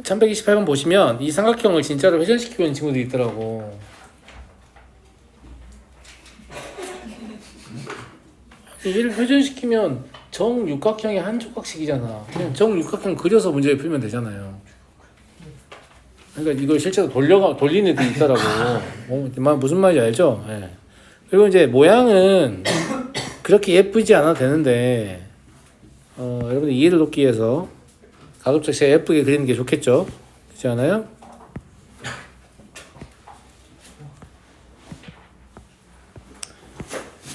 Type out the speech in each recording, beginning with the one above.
1128번 보시면 이 삼각형을 진짜로 회전시키고 있는 친구들이 있더라고. 얘를 회전시키면 정육각형의 한 조각씩이잖아. 그냥 정육각형 그려서 문제를 풀면 되잖아요. 그러니까 이걸 실제로 돌려가 돌리는 애들이 있더라고. 어, 마- 무슨 말인지 알죠? 예. 그리고 이제 모양은 그렇게 예쁘지 않아도 되는데 어, 여러분들 이해를 돕기 위해서 가급적 제가 예쁘게 그리는 게 좋겠죠? 그렇지 않아요?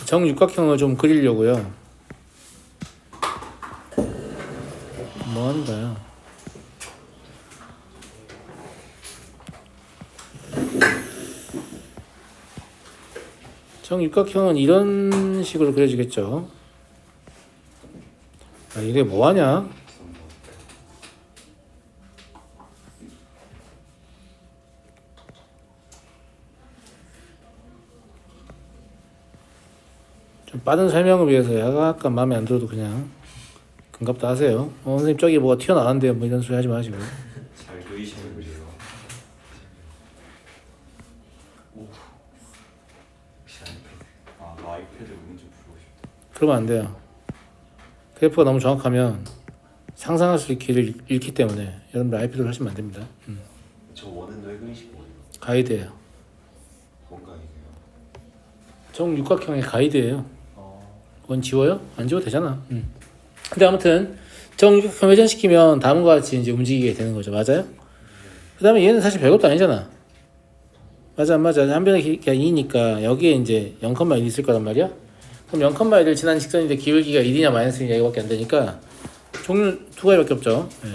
정육각형을 좀 그리려고요. 뭐 하는 거야? 정육각형은 이런 식으로 그려지겠죠. 아, 이게 뭐 하냐? 빠른 설명을 위해서 약간 마음에 안 들어도 그냥 금갑다 하세요. 어, 선생님 저기 뭐가 튀어나왔는데요. 뭐 이런 소리 하지 마시고. 잘 그리시는 그리요. 아, 나 아이패드 운좀 부르고 싶다. 그러면 안 돼요. 그래프가 너무 정확하면 상상할 수 있기를 잃기 때문에 여러분들 아이패드로 하시면 안 됩니다. 음. 저 원은 왜 그리신 거예요? 가이드예요. 뭔 가 이게요. 정육각형의 가이드예요. 어. 그건 지워요? 안 지워도 되잖아. 음. 근데 아무튼 정육각형 회전시키면 다음과 같이 이제 움직이게 되는 거죠. 맞아요? 그 다음에 얘는 사실 별것도 아니잖아. 맞아 안 맞아. 한 변의 길이가 2니까 여기에 이제 0,1 있을 거란 말이야. 그럼 0,1을 지난 직선인데 기울기가 1이냐 마이너스 1이냐 이거밖에 안 되니까 종류 두 가지밖에 없죠. 예.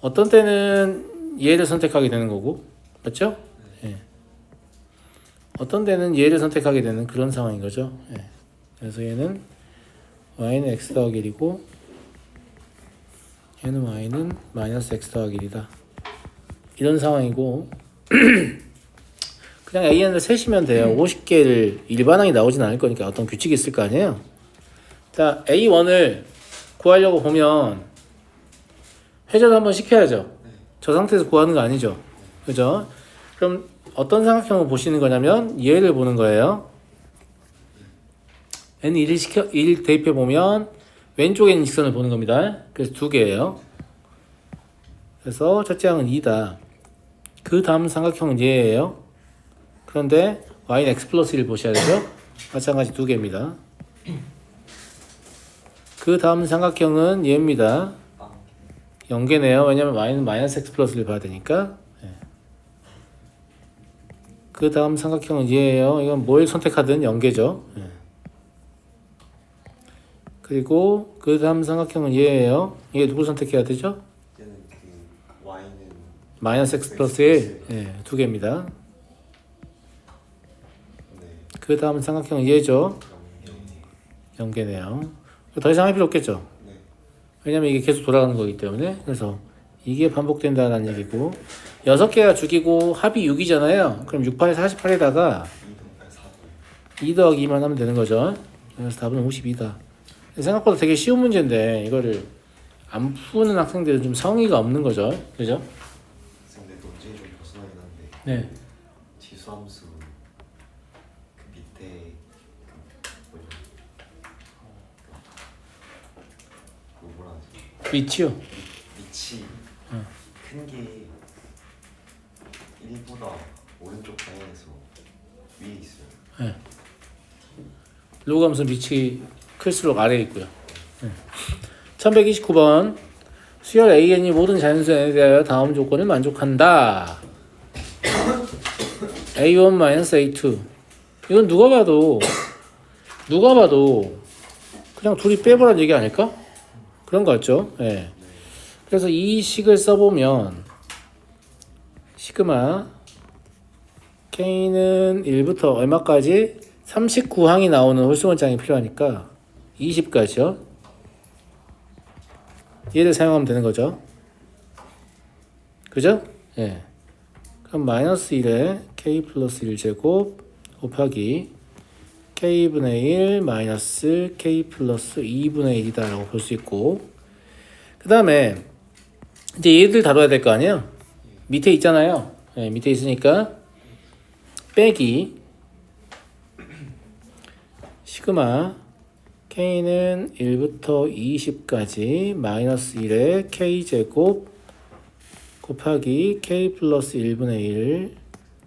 어떤 때는 얘를 선택하게 되는 거고 맞죠? 예. 어떤 때는 얘를 선택하게 되는 그런 상황인 거죠. 예. 그래서 얘는 y는 x 더하기 1이고 얘는 y는 마이너스 x 더하기 1이다. 이런 상황이고 그냥 AN을 세시면 돼요. 50개를 일반항이 나오진 않을 거니까 어떤 규칙이 있을 거 아니에요. 자, A1을 구하려고 보면 회전 한번 시켜야죠. 저 상태에서 구하는 거 아니죠. 그죠? 그럼 어떤 삼각형을 보시는 거냐면 얘를 보는 거예요. n 1을 시켜 1 대입해 보면 왼쪽에 있는 직선을 보는 겁니다. 그래서 두 개예요. 그래서 첫째 항은 2다. 그 다음 삼각형은 얘예요. 그런데 y는 x 플러스 1 보셔야 되죠. 마찬가지 두 개입니다. 그 다음 삼각형은 얘입니다. 빵. 0개네요. 왜냐면 y는 마이너스 x 플러스를 봐야 되니까. 예. 그 다음 삼각형은 얘예요. 이건 뭘 선택하든 0개죠. 예. 그리고 그 다음 삼각형은 얘예요. 이게 누구 선택해야 되죠? 얘는 그 Y는 마이너스 x 플러스 1. 예, 두 개입니다. 네. 그 다음 삼각형은 얘죠. 0. 0개네요. 더 이상 할 필요 없겠죠. 네. 왜냐면 이게 계속 돌아가는 거기 때문에 그래서 이게 반복된다는 얘기고 여섯 개가 죽이고 합이 6이잖아요. 그럼 6, 8, 48에다가 2등 4등. 2 더하기 2만 하면 되는 거죠. 그래서 답은 52다. 생각보다 되게 쉬운 문제인데 이거를 안 푸는 학생들은 좀 성의가 없는 거죠. 그죠? 근데 논쟁이 좀 벗어나긴 한데 네. 지수함수 그 밑에 그 뭐냐 그 뭐라 하지? 위치요. 밑이 응. 큰게 1보다 오른쪽 방향에서 위에 있어요. 네. 로감수 밑이 클수록 아래에 있고요. 네. 1129번 수열 AN이 모든 자연수 n에 대하여 다음 조건을 만족한다. A1 A2 이건 누가 봐도 누가 봐도 그냥 둘이 빼보란 얘기 아닐까? 그런 거 같죠? 예. 그래서 이 식을 써보면 시그마 K는 1부터 얼마까지 39항이 나오는 홀수원장이 필요하니까 20까지요. 얘를 사용하면 되는 거죠. 그죠? 예. 그럼 마이너스 1에 K 플러스 1제곱 곱하기 K분의 1 마이너스 K 플러스 2분의 1이다 라고 볼 수 있고 그 다음에 이제 얘들 다뤄야 될 거 아니에요? 밑에 있잖아요. 네, 밑에 있으니까 빼기 시그마 k는 1부터 20까지 마이너스 1의 k제곱 곱하기 k 플러스 1분의 1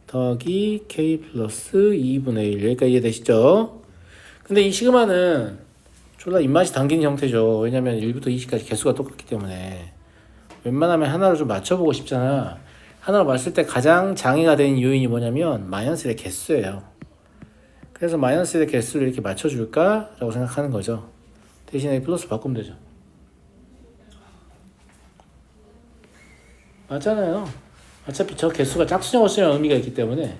더하기 k 플러스 2분의 1 여기까지 이해되시죠? 근데 이 시그마는 졸라 입맛이 당기는 형태죠. 왜냐면 1부터 20까지 개수가 똑같기 때문에 웬만하면 하나를 좀 맞춰보고 싶잖아. 하나를 맞출 때 가장 장애가 되는 요인이 뭐냐면 마이너스의 개수예요. 그래서 마이너스의 개수를 이렇게 맞춰줄까라고 생각하는 거죠. 대신에 플러스 바꾸면 되죠. 맞잖아요. 어차피 저 개수가 짝수냐 홀수냐 의미가 있기 때문에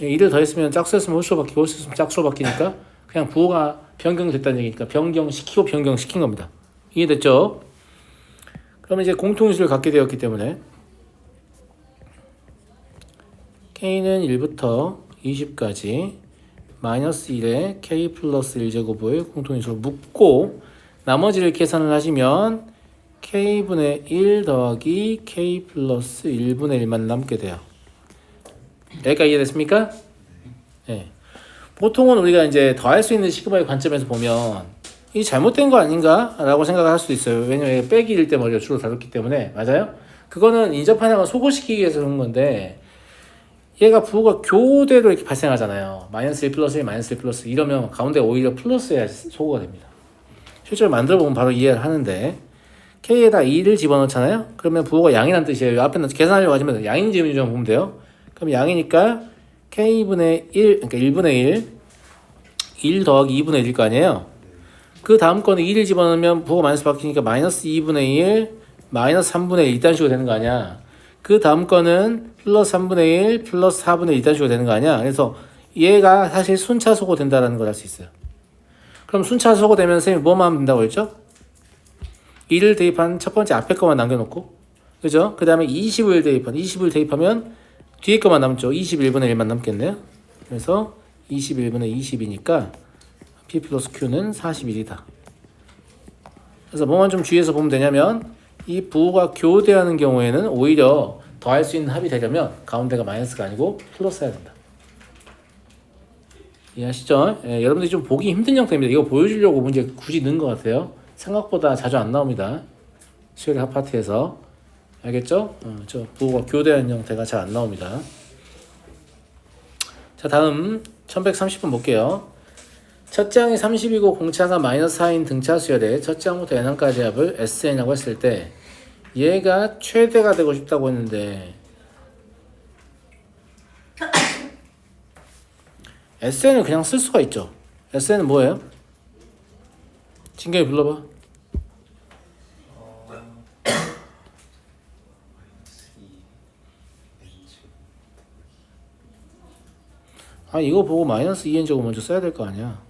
1을 더했으면 짝수였으면 홀수로 바뀌고 홀수였으면 짝수로 바뀌니까 그냥 부호가 변경됐다는 얘기니까 변경시키고 변경시킨 겁니다. 이해됐죠? 그러면 이제 공통인수를 갖게 되었기 때문에 k는 1부터 20까지 마이너스 1에 k 플러스 1제곱을 공통인수로 묶고 나머지를 계산을 하시면 k분의 1 더하기 k 플러스 1분의 1만 남게 돼요. 여기까지 이해됐습니까? 네. 보통은 우리가 이제 더할 수 있는 시그마의 관점에서 보면 이 잘못된 거 아닌가라고 생각을 할 수도 있어요. 왜냐면 빼기일 때 머리가 주로 다뤘기 때문에 맞아요. 그거는 인접하나가 소거시키기 위해서 그런 건데 얘가 부호가 교대로 이렇게 발생하잖아요. 마이너스 1 플러스 1 마이너스 1 플러스 이러면 가운데 오히려 플러스여야 소거가 됩니다. 실제로 만들어 보면 바로 이해를 하는데 k에다 2를 집어넣잖아요. 그러면 부호가 양이란 뜻이에요. 앞에는 계산하려고 하시면 양인 지문좀 보면 돼요. 그럼 양이니까 k분의 1, 그러니까 1분의 1, 1 더하기 2분의 1일 거 아니에요. 그 다음 거는 2를 집어넣으면 부호가 마이너스 바뀌니까 마이너스 2분의 1, 마이너스 3분의 1 이딴 식으로 되는 거 아니야. 그 다음 거는 플러스 3분의 1, 플러스 4분의 1 이딴 식으로 되는 거 아니야. 그래서 얘가 사실 순차 소거 된다라는 걸 알 수 있어요. 그럼 순차 소거 되면 선생님이 뭐만 하면 된다고 했죠? 1을 대입한 첫 번째 앞에 거만 남겨놓고 그죠? 그 다음에 20을 대입한 20을 대입하면 뒤에 거만 남죠 21분의 1만 남겠네요 그래서 21분의 20이니까 P 플러스 Q는 41이다 그래서 뭐만 좀 주의해서 보면 되냐면 이 부호가 교대하는 경우에는 오히려 더할 수 있는 합이 되려면 가운데가 마이너스가 아니고 플러스여야 된다 이해하시죠? 예, 여러분들이 좀 보기 힘든 형태입니다 이거 보여주려고 문제 굳이 넣은 것 같아요 생각보다 자주 안 나옵니다. 수요일 핫파티에서 알겠죠? 어, 저 부호가 교대한 형태가 잘 안 나옵니다. 자 다음 1130번 볼게요. 첫 장이 30이고 공차가 마이너스 4인 등차 수열에 첫 장부터 n항까지 합을 SN이라고 했을 때 얘가 최대가 되고 싶다고 했는데 SN을 그냥 쓸 수가 있죠. SN은 뭐예요? 진경이 불러봐. 아 이거 보고 마이너스 2n 제곱 먼저 써야 될 거 아니야.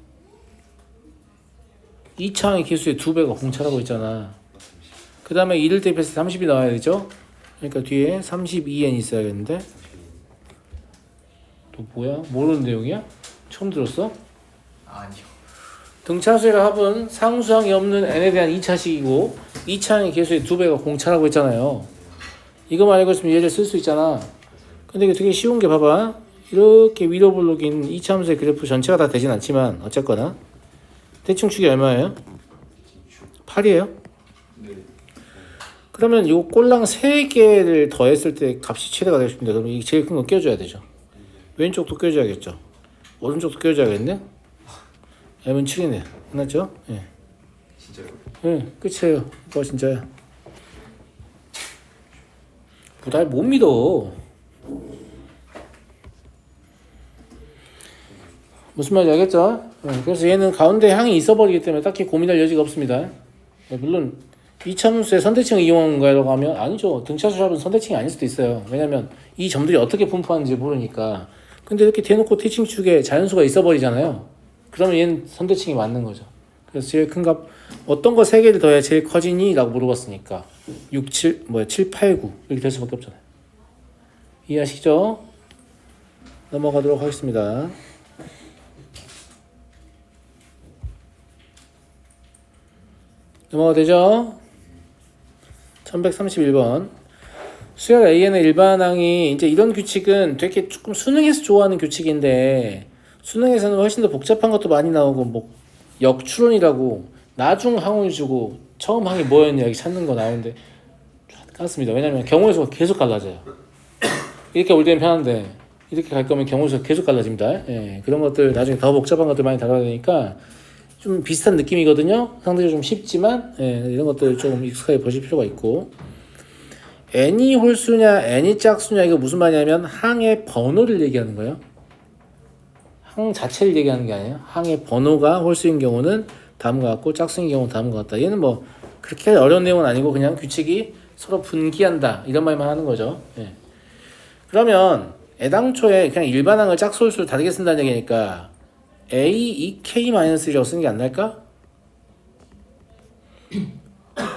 이 창의 기수의 두 배가 공차라고 있잖아. 그 다음에 1을 대입해서 30이 나와야 되죠? 그러니까 뒤에 32n 있어야겠는데? 또 뭐야? 모르는 내용이야? 처음 들었어? 아니요. 등차수의 합은 상수항이 없는 n에 대한 2차식이고 2차항의 개수의 두 배가 공차라고 했잖아요. 이거만 알고 있으면 얘를 쓸 수 있잖아. 근데 이게 되게 쉬운 게 봐봐. 이렇게 위로 블록인 2차함수의 그래프 전체가 다 되진 않지만 어쨌거나 대충 축이 얼마예요? 8이에요. 네. 그러면 요 꼴랑 3개를 더했을 때 값이 최대가 되고 싶은데 그러면 이 제일 큰 거 껴줘야 되죠. 왼쪽도 껴줘야겠죠. 오른쪽도 껴줘야겠네. M은 7이네. 끝났죠? 예. 진짜요? 예, 끝이에요. 그거 진짜야. 부달 못 믿어. 무슨 말인지 알겠죠? 예, 그래서 얘는 가운데 항이 있어버리기 때문에 딱히 고민할 여지가 없습니다. 예, 물론 이차문수의 선대칭을 이용한 거라고 하면 아니죠. 등차수 잡은 선대칭이 아닐 수도 있어요. 왜냐면 이 점들이 어떻게 분포하는지 모르니까. 근데 이렇게 대놓고 태칭 축에 자연수가 있어버리잖아요. 그러면 얘는 선대칭이 맞는 거죠. 그래서 제일 큰 값 어떤 거 세 개를 더해야 제일 커지니? 라고 물어봤으니까 6, 7, 뭐야 7, 8, 9 이렇게 될 수밖에 없잖아요. 이해하시죠? 넘어가도록 하겠습니다. 넘어가 되죠? 1131번 수열 AN의 일반항이 이제 이런 규칙은 되게 조금 수능에서 좋아하는 규칙인데 수능에서는 훨씬 더 복잡한 것도 많이 나오고 뭐 역추론이라고 나중 항을 주고 처음 항이 뭐였냐 이렇게 찾는 거 나오는데 깠습니다. 왜냐면 경우의 수가 계속 갈라져요. 이렇게 올 때는 편한데 이렇게 갈 거면 경우의 수가 계속 갈라집니다. 예, 그런 것들 나중에 더 복잡한 것들 많이 다뤄야 되니까 좀 비슷한 느낌이거든요. 상대적으로 좀 쉽지만 예, 이런 것들 조금 익숙하게 보실 필요가 있고 n이 홀수냐 n이 짝수냐 이거 무슨 말이냐면 항의 번호를 얘기하는 거예요. 항 자체를 얘기하는 게 아니에요. 항의 번호가 홀수인 경우는 다음과 같고 짝수인 경우는 다음과 같다. 얘는 뭐 그렇게 어려운 내용은 아니고 그냥 규칙이 서로 분기한다 이런 말만 하는 거죠. 예. 그러면 애당초에 그냥 일반항을 짝수 홀수를 다르게 쓴다는 얘기니까 a 2k-1이라고 쓰는 게 안 날까?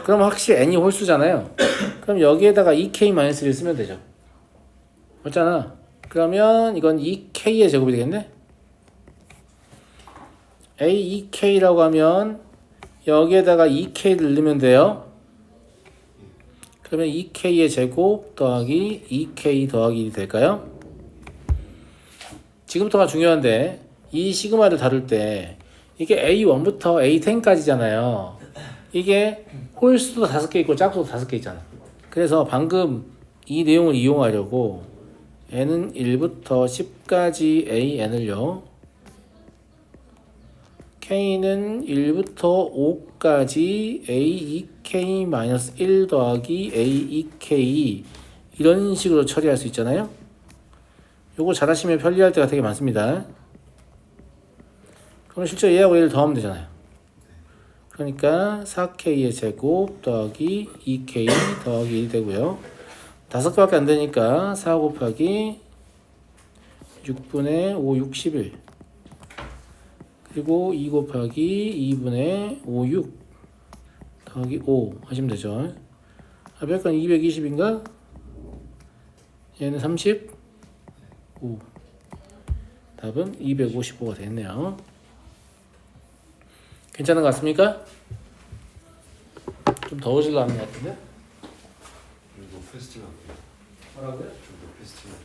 그럼 확실히 n이 홀수잖아요. 그럼 여기에다가 2k-1를 쓰면 되죠. 맞잖아. 그러면 이건 2k의 제곱이 되겠네? a 2k라고 하면 여기에다가 2k를 넣으면 돼요. 그러면 2k의 제곱 더하기 2k 더하기 1이 될까요? 지금부터가 중요한데 이 시그마를 다룰 때 이게 A1부터 A10까지잖아요. 이게 홀수도 다섯 개 있고 짝수도 다섯 개 있잖아. 그래서 방금 이 내용을 이용하려고 n은 1부터 10까지 an을요. k는 1부터 5까지 a2k-1 더하기 a2k 이런 식으로 처리할 수 있잖아요. 요거 잘하시면 편리할 때가 되게 많습니다. 그럼 실제 얘하고 얘를 더하면 되잖아요. 그러니까 4k의 제곱 더하기 2k 더하기 1 되고요. 다섯 개밖에 안 되니까 4 곱하기 6분의 5, 61 그리고 2 곱하기 2분의 5, 6 더하기 5 하시면 되죠. 앞에 건 220인가? 얘는 30 5 답은 255가 됐네요. 괜찮은 것 같습니까? 좀 더워질라 하는 것 같은데? 좀 돼요. 뭐라고요? 좀 높였으면.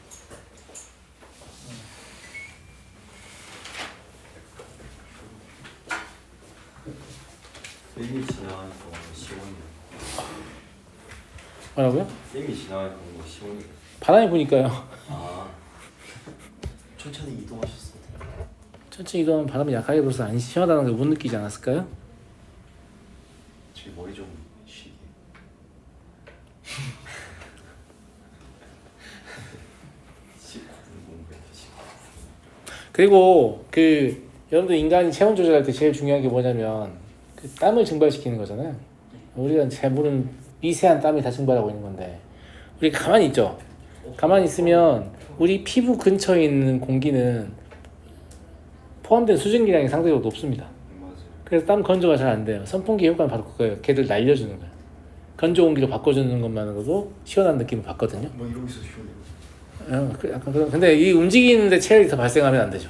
쌤이 지나가니까 뭔가 시원해요. 뭐라고요? 쌤이 지나가니까 뭔가 시원해요. 바람이 부니까요. 아 천천히 이동하셨어. 천천히 이동하면 바람이 약하게 불어서 안 시원하다는 걸 못 느끼지 않았을까요? 제 머리 좀 쉬게. 그리고 그 여러분들 인간이 체온 조절할 때 제일 중요한 게 뭐냐면 그 땀을 증발시키는 거잖아요. 우리가 잘 모르는 미세한 땀이 다 증발하고 있는 건데 우리 가만히 있죠. 가만히 있으면 우리 피부 근처에 있는 공기는 포함된 수증 기량이 상대적으로 높습니다. 맞아요. 그래서 땀 건조가 잘 안 돼요. 선풍기 효과는 바로 그거예요. 걔들 날려주는 거예요. 건조 공기로 바꿔주는 것만으로도 시원한 느낌을 받거든요. 뭐 이러고 있어 시원해. 어, 그 약간 그런. 근데 이 움직이는데 체열이 더 발생하면 안 되죠.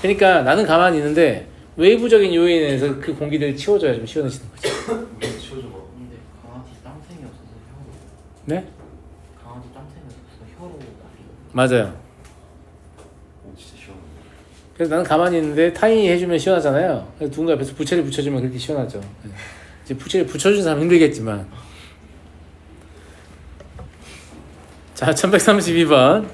그러니까 나는 가만히 있는데 외부적인 요인에 의해서 그 공기를 치워줘야 좀 시원해지는 거죠. 뭐 치워줘 봐. 근데 강아지 땀탱이 없어서 혀로 네? 강아지 땀탱이 없어서 혀로 맞아요. 그래서 나는 가만히 있는데 타인이 해주면 시원하잖아요. 그래서 누군가 옆에서 부채를 붙여주면 그렇게 시원하죠. 네. 이제 부채를 붙여준 사람 힘들겠지만. 자, 1132번.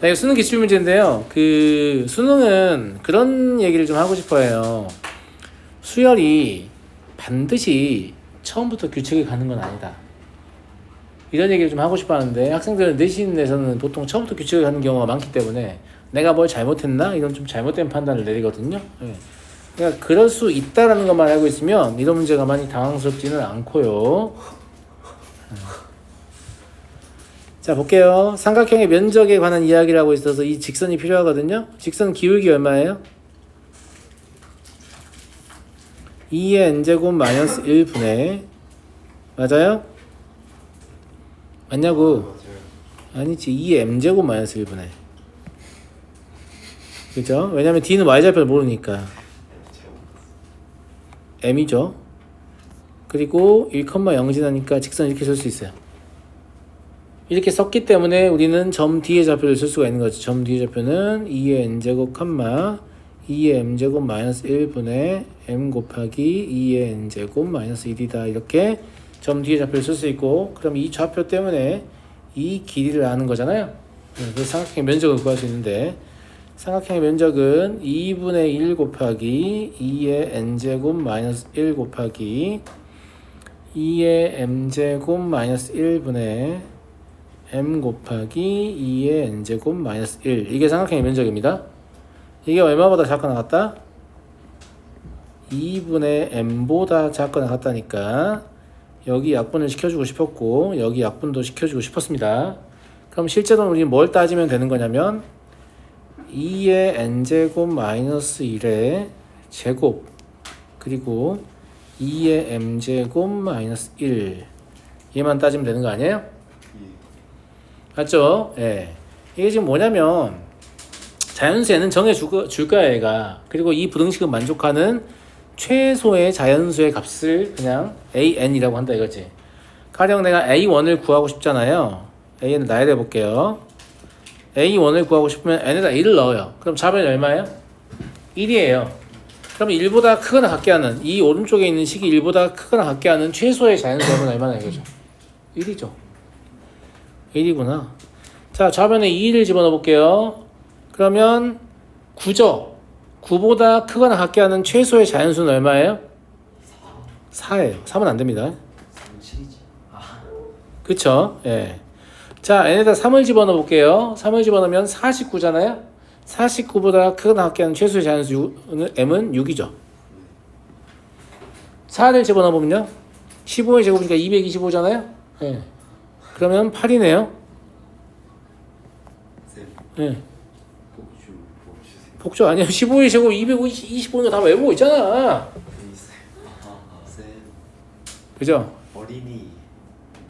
나 이거 수능 기출 문제인데요. 그 수능은 그런 얘기를 좀 하고 싶어요. 수열이 반드시 처음부터 규칙에 가는 건 아니다. 이런 얘기를 좀 하고 싶어 하는데 학생들은 내신에서는 보통 처음부터 규칙을 가는 경우가 많기 때문에 내가 뭘 잘못했나 이런 좀 잘못된 판단을 내리거든요. 예. 그러니까 그럴 수 있다라는 것만 알고 있으면 이런 문제가 많이 당황스럽지는 않고요. 음. 자 볼게요. 삼각형의 면적에 관한 이야기를 하고 있어서 이 직선이 필요하거든요. 직선 기울기 얼마예요? 2의 n제곱 마이너스 1분의 맞아요? 맞냐고? 아니지 2의 m제곱 마이너스 1분의 그죠? 왜냐면 d는 y좌표를 모르니까 m이죠 그리고 1,0 지나니까 직선 이렇게 쓸 수 있어요 이렇게 썼기 때문에 우리는 점 뒤에 좌표를 쓸 수가 있는 거지. 점 뒤에 좌표는 2의 n제곱 칸마 2의 m제곱 마이너스 1분의 m 곱하기 2의 n제곱 마이너스 1이다. 이렇게 점 뒤에 좌표를 쓸 수 있고 그럼 이 좌표 때문에 이 길이를 아는 거잖아요. 네, 그래서 삼각형의 면적을 구할 수 있는데 삼각형의 면적은 2분의 1 곱하기 2의 n제곱 마이너스 1 곱하기 2의 m제곱 마이너스 1분의 m 곱하기 2의 n제곱 마이너스 1 이게 삼각형의 면적입니다. 이게 얼마보다 작거나 같다? 2분의 m보다 작거나 같다니까 여기 약분을 시켜주고 싶었고 여기 약분도 시켜주고 싶었습니다. 그럼 실제로는 우리 뭘 따지면 되는 거냐면 2의 n제곱 마이너스 1의 제곱 그리고 2의 m제곱 마이너스 1 얘만 따지면 되는 거 아니에요? 예. 맞죠? 예. 이게 지금 뭐냐면 자연수에는 정해줄 줄 거야 얘가 그리고 이 부등식은 만족하는 최소의 자연수의 값을 그냥 an이라고 한다 이거지 가령 내가 a1을 구하고 싶잖아요 a는 나열해 볼게요 a1을 구하고 싶으면 n에다 1을 넣어요 그럼 답은 얼마예요? 1이에요 그럼 1보다 크거나 같게 하는 이 오른쪽에 있는 식이 1보다 크거나 같게 하는 최소의 자연수는 얼마나 이거죠? 1이죠 1이구나 자 좌변에 2를 집어넣어 볼게요 그러면 9죠 9보다 크거나 같게 하는 최소의 자연수는 얼마예요? 4예요 3은 안 됩니다 37이지. 그쵸? 예. 자, n에다 3을 집어넣어 볼게요. 3을 집어넣으면 49잖아요? 49보다 크거나 같게 하는 최소의 자연수는 m은 6이죠. 4를 집어넣어 보면요. 15의 제곱이니까 225잖아요? 예. 그러면 8이네요. 쌤, 예. 복주 뭐 주세요. 복조 아니야. 15의 제곱 225는 다 외우고 있잖아. 네. 그죠? 어린이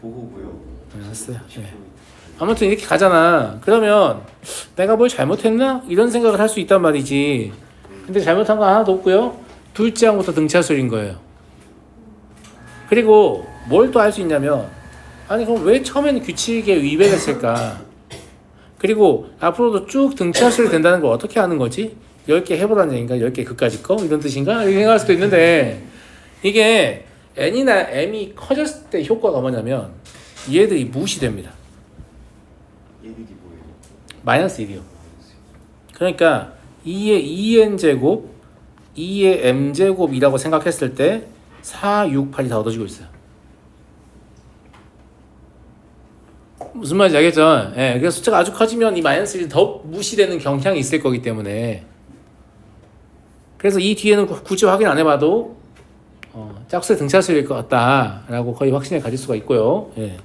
보호구요. 네, 알았어요. 예. 아무튼 이렇게 가잖아. 그러면 내가 뭘 잘못했나? 이런 생각을 할 수 있단 말이지. 근데 잘못한 거 하나도 없고요. 둘째 항부터 등차수인 거예요. 그리고 뭘 또 할 수 있냐면 아니 그럼 왜 처음에는 규칙에 위배했을까? 그리고 앞으로도 쭉 등차수를 된다는 걸 어떻게 하는 거지? 10개 해보라는 얘기인가? 10개 그까짓 거? 이런 뜻인가? 이렇게 생각할 수도 있는데 이게 n이나 m이 커졌을 때 효과가 뭐냐면 얘들이 무시됩니다. 마이너스 1이요. 그러니까 2의 2n 제곱, 2의 m 제곱이라고 생각했을 때 4, 6, 8이 다 얻어지고 있어요. 무슨 말인지 알겠죠? 예, 그래서 숫자가 아주 커지면 이 마이너스 1이 더 무시되는 경향이 있을 거기 때문에 그래서 이 뒤에는 구- 굳이 확인 안 해봐도 어, 짝수의 등차수일 것 같다라고 거의 확신을 가질 수가 있고요. 예.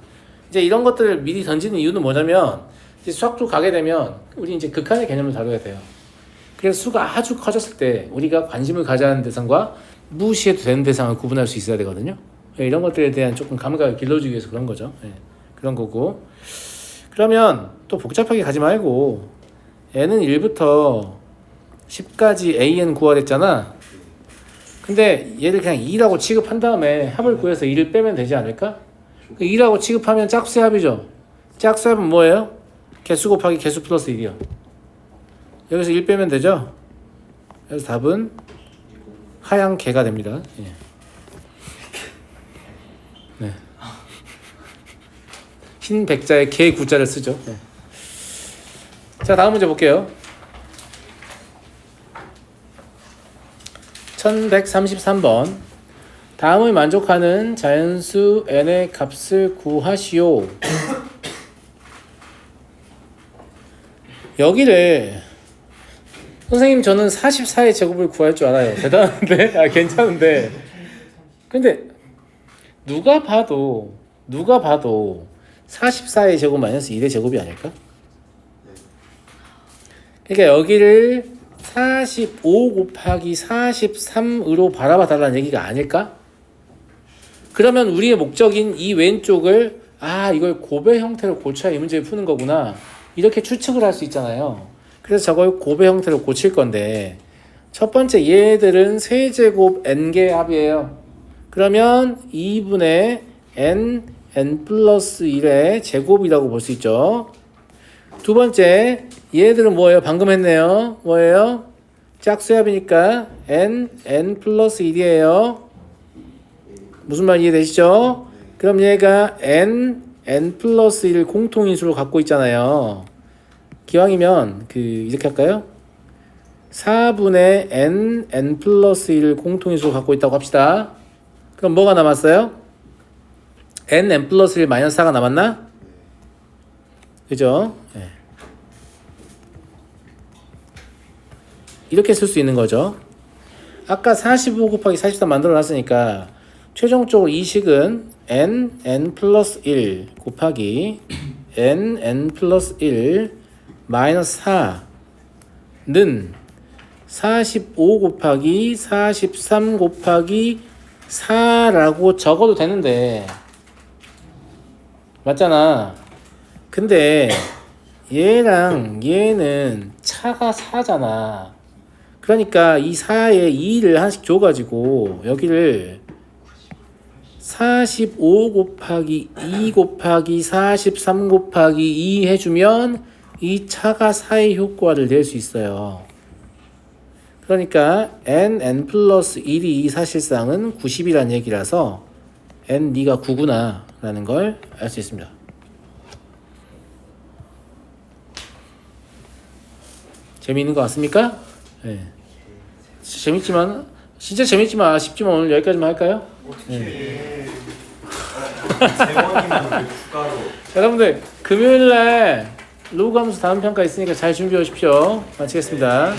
이제 이런 것들을 미리 던지는 이유는 뭐냐면 이제 수학 쪽 가게 되면 우리 이제 극한의 개념을 다뤄야 돼요. 그래서 수가 아주 커졌을 때 우리가 관심을 가져야 하는 대상과 무시해도 되는 대상을 구분할 수 있어야 되거든요. 예, 이런 것들에 대한 조금 감각을 길러주기 위해서 그런 거죠. 예, 그런 거고. 그러면 또 복잡하게 가지 말고 n은 1부터 10까지 an 구하랬잖아. 근데 얘를 그냥 2라고 취급한 다음에 합을 구해서 2를 빼면 되지 않을까? 2라고 취급하면 짝수의 합이죠. 짝수의 합은 뭐예요? 개수 곱하기 개수 플러스 1이요. 여기서 1 빼면 되죠? 그래서 답은 하얀 개가 됩니다. 예. 네. 흰 백자에 개 구자를 쓰죠. 네. 자, 다음 문제 볼게요. 1133번. 다음을 만족하는 자연수 n의 값을 구하시오. 여기를 선생님 저는 44의 제곱을 구할 줄 알아요. 대단한데? 아 괜찮은데. 근데 누가 봐도 누가 봐도 44의 제곱 마이너스 1의 제곱이 아닐까? 그러니까 여기를 45 곱하기 43으로 바라봐 달라는 얘기가 아닐까? 그러면 우리의 목적인 이 왼쪽을 아 이걸 고배 형태로 고쳐야 이 문제를 푸는 거구나 이렇게 추측을 할 수 있잖아요. 그래서 저걸 고배 형태로 고칠 건데 첫 번째 얘들은 세제곱 n개 합이에요. 그러면 2분의 n n 플러스 1의 제곱이라고 볼 수 있죠. 두 번째, 얘들은 뭐예요? 방금 했네요. 뭐예요? 짝수합이니까 n, n 플러스 1이에요. 무슨 말 이해되시죠? 그럼 얘가 n, n 플러스 1 공통인수를 갖고 있잖아요. 기왕이면 그 이렇게 할까요? 4분의 n, n 플러스 1 공통인수를 갖고 있다고 합시다. 그럼 뭐가 남았어요? n, n 플러스 1 마이너스 4가 남았나? 그죠? 예. 이렇게 쓸 수 있는 거죠. 아까 45 곱하기 43 만들어 놨으니까 최종적으로 이 식은 n, n 플러스 1 곱하기 n, n 플러스 1 마이너스 4는 45 곱하기 43 곱하기 4라고 적어도 되는데 맞잖아. 근데 얘랑 얘는 차가 4잖아. 그러니까 이 4에 2를 하나씩 줘가지고 여기를 45 곱하기 2 곱하기 43 곱하기 2 해주면 이 차가 4의 효과를 낼 수 있어요. 그러니까 n, n 플러스 1이 사실상은 90이라는 얘기라서 n, 니가 9구나 라는 걸 알 수 있습니다. 재미있는 것 같습니까? 네. 재밌지만 진짜 재밌지만 아쉽지만 오늘 여기까지만 할까요? 어떻게 재원이면 그 국가로 자, 여러분들 금요일날 로그 하면서 다음 평가 있으니까 잘 준비해 오십시오. 마치겠습니다.